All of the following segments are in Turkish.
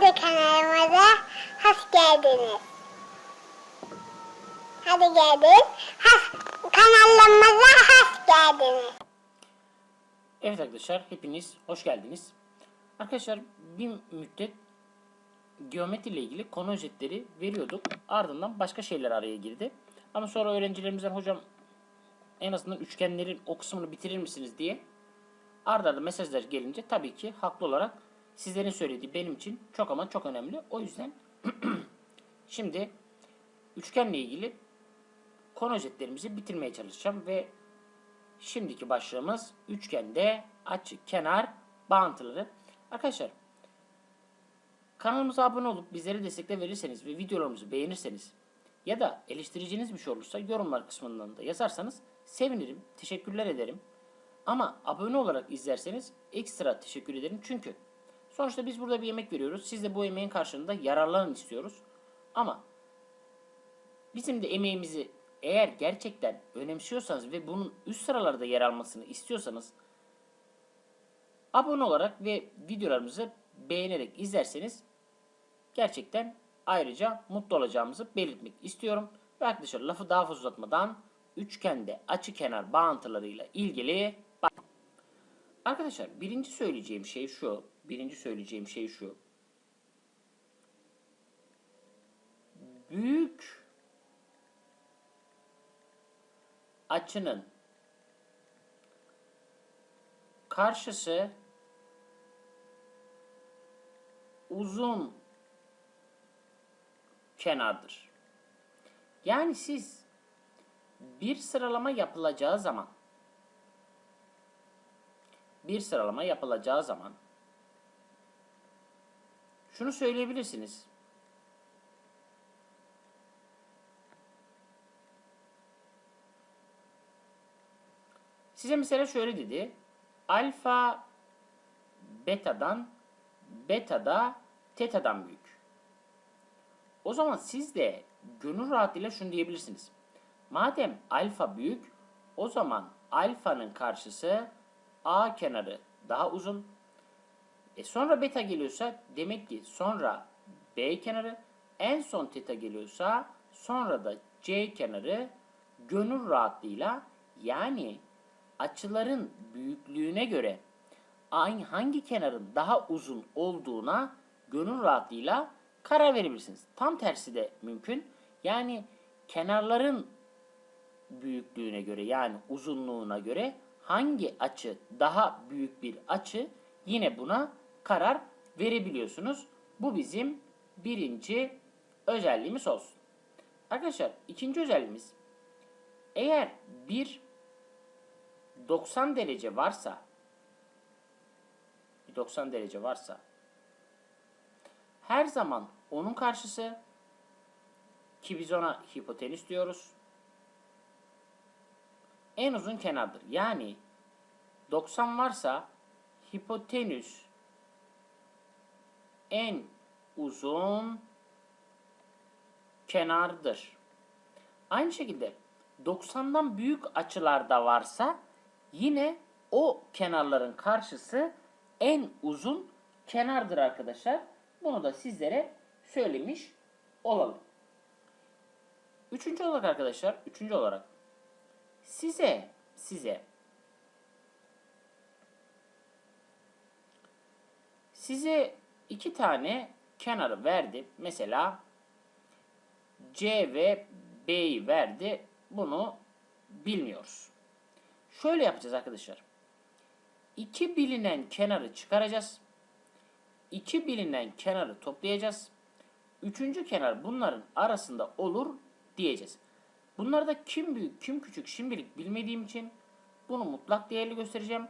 Hadi kanalımıza hoş geldiniz. Hadi gelin. Has, kanalımıza hoş geldiniz. Evet arkadaşlar hepiniz hoş geldiniz. Arkadaşlar bir müddet geometri ile ilgili konu özetleri veriyorduk. Ardından başka şeyler araya girdi. Ama sonra öğrencilerimizden hocam en azından üçgenlerin o kısmını bitirir misiniz diye arda arda mesajlar gelince tabii ki haklı olarak sizlerin söylediği benim için çok ama çok önemli. O yüzden şimdi üçgenle ilgili konu özetlerimizi bitirmeye çalışacağım ve Şimdiki başlığımız üçgende açık kenar bağıntıları. Arkadaşlar kanalımıza abone olup bizlere destekle verirseniz ve videolarımızı beğenirseniz ya da eleştireceğiniz bir şey olursa yorumlar kısmından da yazarsanız sevinirim, teşekkürler ederim. Ama abone olarak izlerseniz ekstra teşekkür ederim çünkü sonuçta biz burada bir yemek veriyoruz. Siz de bu emeğin karşılığında yararlanın istiyoruz. Ama bizim de emeğimizi eğer gerçekten önemsiyorsanız ve bunun üst sıralarda yer almasını istiyorsanız abone olarak ve videolarımızı beğenerek izlerseniz gerçekten ayrıca mutlu olacağımızı belirtmek istiyorum. Ve arkadaşlar lafı daha fazla uzatmadan üçgende açı kenar bağıntılarıyla ilgili Arkadaşlar birinci söyleyeceğim şey şu. Birinci söyleyeceğim şey şu. Büyük açının karşısı uzun kenardır. Yani siz bir sıralama yapılacağı zaman bir sıralama yapılacağı zaman şunu söyleyebilirsiniz. Size mesela şöyle dedi. Alfa betadan beta da teta'dan büyük. O zaman siz de gönül rahatlığıyla şunu diyebilirsiniz. Madem alfa büyük o zaman alfanın karşısı A kenarı daha uzun. E sonra beta geliyorsa demek ki sonra B kenarı en son teta geliyorsa sonra da C kenarı gönül rahatlığıyla yani açıların büyüklüğüne göre aynı hangi kenarın daha uzun olduğuna gönül rahatlığıyla karar verebilirsiniz. Tam tersi de mümkün. Yani kenarların büyüklüğüne göre yani uzunluğuna göre hangi açı daha büyük bir açı yine buna karar verebiliyorsunuz. Bu bizim birinci özelliğimiz olsun. Arkadaşlar ikinci özelliğimiz eğer bir 90 derece varsa 90 derece varsa her zaman onun karşısı ki biz ona hipotenüs diyoruz. En uzun kenardır. Yani 90 varsa hipotenüs en uzun kenardır. Aynı şekilde 90'dan büyük açılarda varsa yine o kenarların karşısı en uzun kenardır arkadaşlar. Bunu da sizlere söylemiş olalım. Üçüncü olarak arkadaşlar, üçüncü olarak size size size iki tane kenarı verdi. Mesela C ve B'yi verdi. Bunu bilmiyoruz. Şöyle yapacağız arkadaşlar. İki bilinen kenarı çıkaracağız. İki bilinen kenarı toplayacağız. Üçüncü kenar bunların arasında olur diyeceğiz. Bunlarda kim büyük kim küçük şimdilik bilmediğim için bunu mutlak değerli göstereceğim.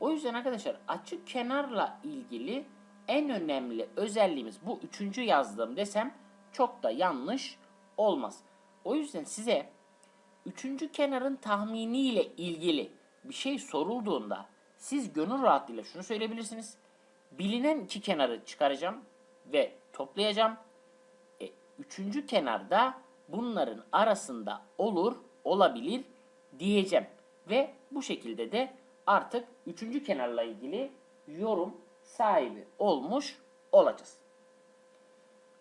O yüzden arkadaşlar açık kenarla ilgili en önemli özelliğimiz bu üçüncü yazdığım desem çok da yanlış olmaz. O yüzden size üçüncü kenarın tahminiyle ilgili bir şey sorulduğunda siz gönül rahatlığıyla şunu söyleyebilirsiniz. Bilinen iki kenarı çıkaracağım ve toplayacağım. E, üçüncü kenarda bunların arasında olur, olabilir diyeceğim. Ve bu şekilde de artık üçüncü kenarla ilgili yorum sahibi olmuş olacağız.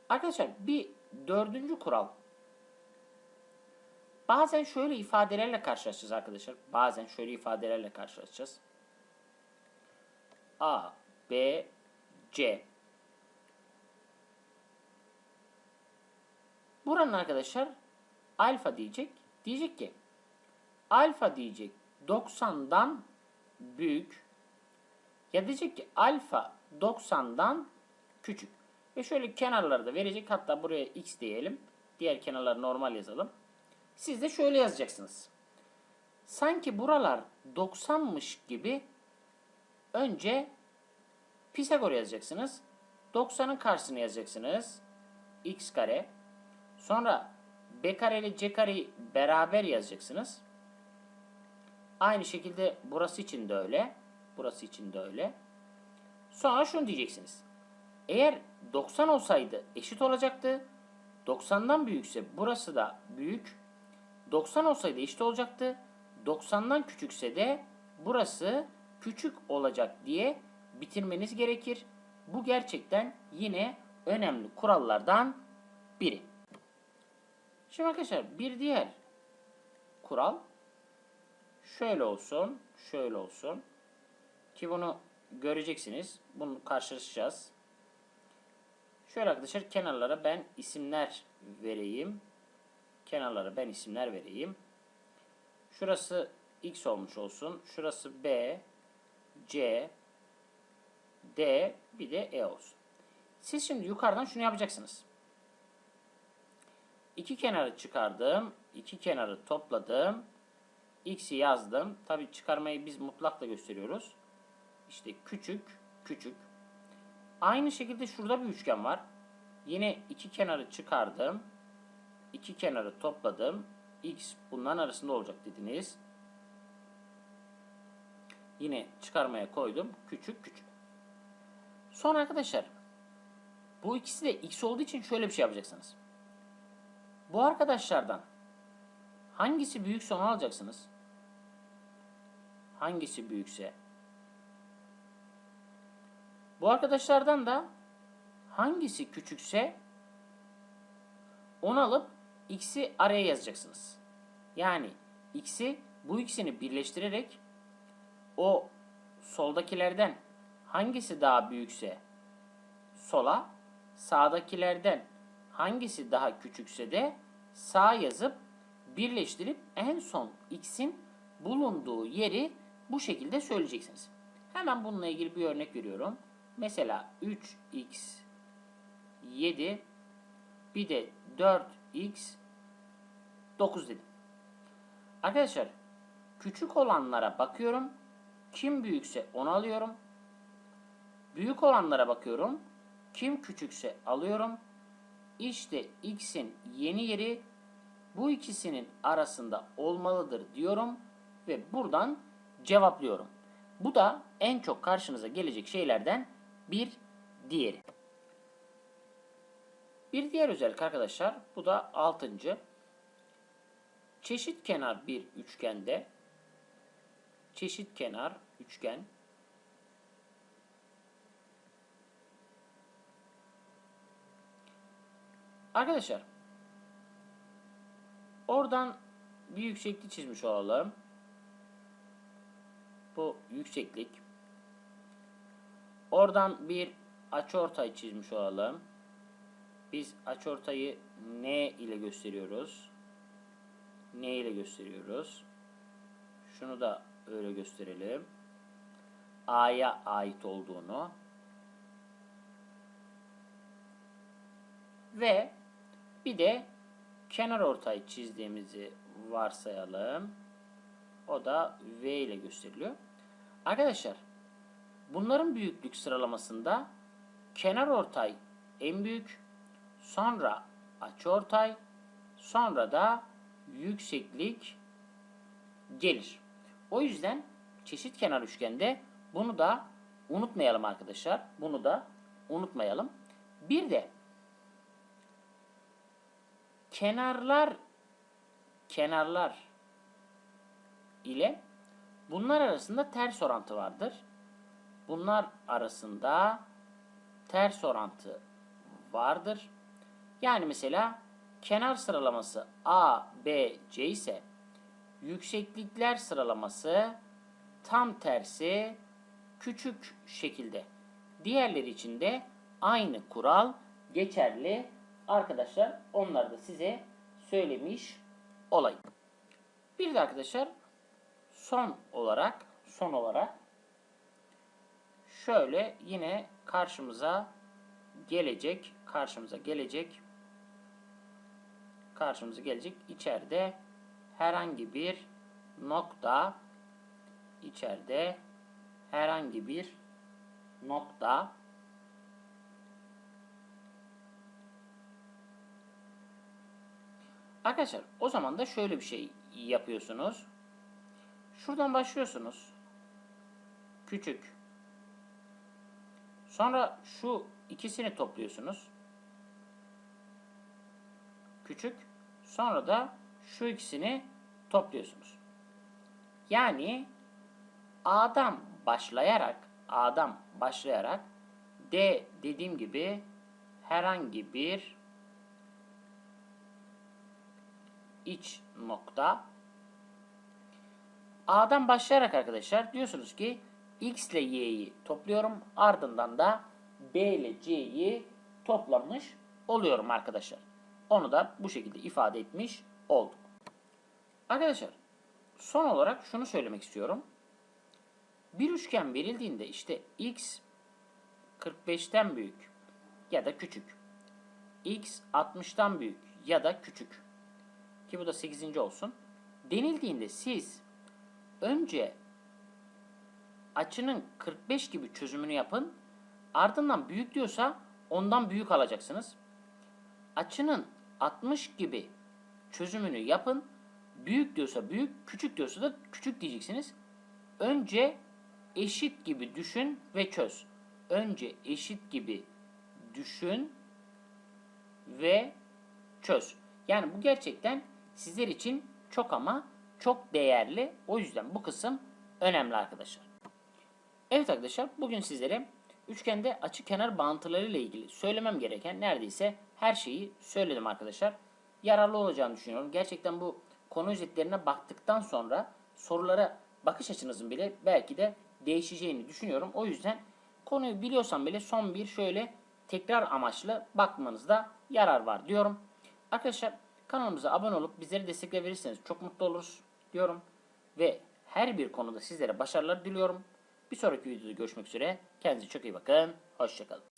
Arkadaşlar bir dördüncü kural. Bazen şöyle ifadelerle karşılaşacağız arkadaşlar. Bazen şöyle ifadelerle karşılaşacağız. A, B, C. Buranın arkadaşlar alfa diyecek. Diyecek ki alfa diyecek 90'dan büyük ya diyecek ki alfa 90'dan küçük. Ve şöyle kenarları da verecek. Hatta buraya x diyelim. Diğer kenarları normal yazalım. Siz de şöyle yazacaksınız. Sanki buralar 90'mış gibi önce Pisagor yazacaksınız. 90'ın karşısını yazacaksınız. x kare. Sonra b kare ile c kareyi beraber yazacaksınız. Aynı şekilde burası için de öyle. Burası için de öyle. Sonra şunu diyeceksiniz. Eğer 90 olsaydı eşit olacaktı. 90'dan büyükse burası da büyük. 90 olsaydı eşit olacaktı. 90'dan küçükse de burası küçük olacak diye bitirmeniz gerekir. Bu gerçekten yine önemli kurallardan biri. Şimdi arkadaşlar bir diğer kural şöyle olsun, şöyle olsun. Ki bunu göreceksiniz. Bunu karşılaşacağız. Şöyle arkadaşlar kenarlara ben isimler vereyim. Kenarlara ben isimler vereyim. Şurası x olmuş olsun. Şurası b, c, d, bir de e olsun. Siz şimdi yukarıdan şunu yapacaksınız. İki kenarı çıkardım. iki kenarı topladım. X'i yazdım. Tabi çıkarmayı biz mutlakla gösteriyoruz. İşte küçük, küçük. Aynı şekilde şurada bir üçgen var. Yine iki kenarı çıkardım. iki kenarı topladım. X bunların arasında olacak dediniz. Yine çıkarmaya koydum. Küçük küçük. Sonra arkadaşlar bu ikisi de x olduğu için şöyle bir şey yapacaksınız. Bu arkadaşlardan hangisi büyükse onu alacaksınız. Hangisi büyükse. Bu arkadaşlardan da hangisi küçükse onu alıp x'i araya yazacaksınız. Yani x'i bu ikisini birleştirerek o soldakilerden hangisi daha büyükse sola, sağdakilerden hangisi daha küçükse de sağ yazıp birleştirip en son x'in bulunduğu yeri bu şekilde söyleyeceksiniz. Hemen bununla ilgili bir örnek veriyorum. Mesela 3x 7 bir de 4x 9 dedim. Arkadaşlar küçük olanlara bakıyorum. Kim büyükse onu alıyorum. Büyük olanlara bakıyorum. Kim küçükse alıyorum. İşte x'in yeni yeri bu ikisinin arasında olmalıdır diyorum ve buradan cevaplıyorum. Bu da en çok karşınıza gelecek şeylerden bir diğeri. Bir diğer özellik arkadaşlar bu da altıncı. Çeşit kenar bir üçgende çeşit kenar üçgen Arkadaşlar oradan bir yükseklik çizmiş olalım. Bu yükseklik. Oradan bir açıortay çizmiş olalım. Biz açıortayı N ile gösteriyoruz. N ile gösteriyoruz. Şunu da öyle gösterelim. A'ya ait olduğunu. Ve bir de kenar ortay çizdiğimizi varsayalım. O da V ile gösteriliyor. Arkadaşlar bunların büyüklük sıralamasında kenar ortay en büyük, sonra açıortay, sonra da yükseklik gelir. O yüzden çeşit kenar üçgende bunu da unutmayalım arkadaşlar. Bunu da unutmayalım. Bir de kenarlar kenarlar ile bunlar arasında ters orantı vardır. Bunlar arasında ters orantı vardır. Yani mesela kenar sıralaması A, B, C ise yükseklikler sıralaması tam tersi küçük şekilde. Diğerleri için de aynı kural geçerli. Arkadaşlar onları da size söylemiş olayım. Bir de arkadaşlar son olarak son olarak şöyle yine karşımıza gelecek karşımıza gelecek karşımıza gelecek içeride herhangi bir nokta içeride herhangi bir nokta Arkadaşlar o zaman da şöyle bir şey yapıyorsunuz. Şuradan başlıyorsunuz. Küçük. Sonra şu ikisini topluyorsunuz. Küçük. Sonra da şu ikisini topluyorsunuz. Yani A'dan başlayarak A'dan başlayarak D dediğim gibi herhangi bir iç nokta A'dan başlayarak arkadaşlar diyorsunuz ki X ile Y'yi topluyorum. Ardından da B ile C'yi toplamış oluyorum arkadaşlar. Onu da bu şekilde ifade etmiş olduk. Arkadaşlar son olarak şunu söylemek istiyorum. Bir üçgen verildiğinde işte X 45'ten büyük ya da küçük. X 60'tan büyük ya da küçük. Ki bu da 8. olsun. Denildiğinde siz önce açının 45 gibi çözümünü yapın. Ardından büyük diyorsa ondan büyük alacaksınız. Açının 60 gibi çözümünü yapın. Büyük diyorsa büyük, küçük diyorsa da küçük diyeceksiniz. Önce eşit gibi düşün ve çöz. Önce eşit gibi düşün ve çöz. Yani bu gerçekten sizler için çok ama çok değerli. O yüzden bu kısım önemli arkadaşlar. Evet arkadaşlar bugün sizlere üçgende açı kenar bağıntıları ile ilgili söylemem gereken neredeyse her şeyi söyledim arkadaşlar. Yararlı olacağını düşünüyorum. Gerçekten bu konu özetlerine baktıktan sonra sorulara bakış açınızın bile belki de değişeceğini düşünüyorum. O yüzden konuyu biliyorsan bile son bir şöyle tekrar amaçlı bakmanızda yarar var diyorum. Arkadaşlar kanalımıza abone olup bizlere destek verirseniz çok mutlu oluruz diyorum. Ve her bir konuda sizlere başarılar diliyorum. Bir sonraki videoda görüşmek üzere. Kendinize çok iyi bakın. Hoşçakalın.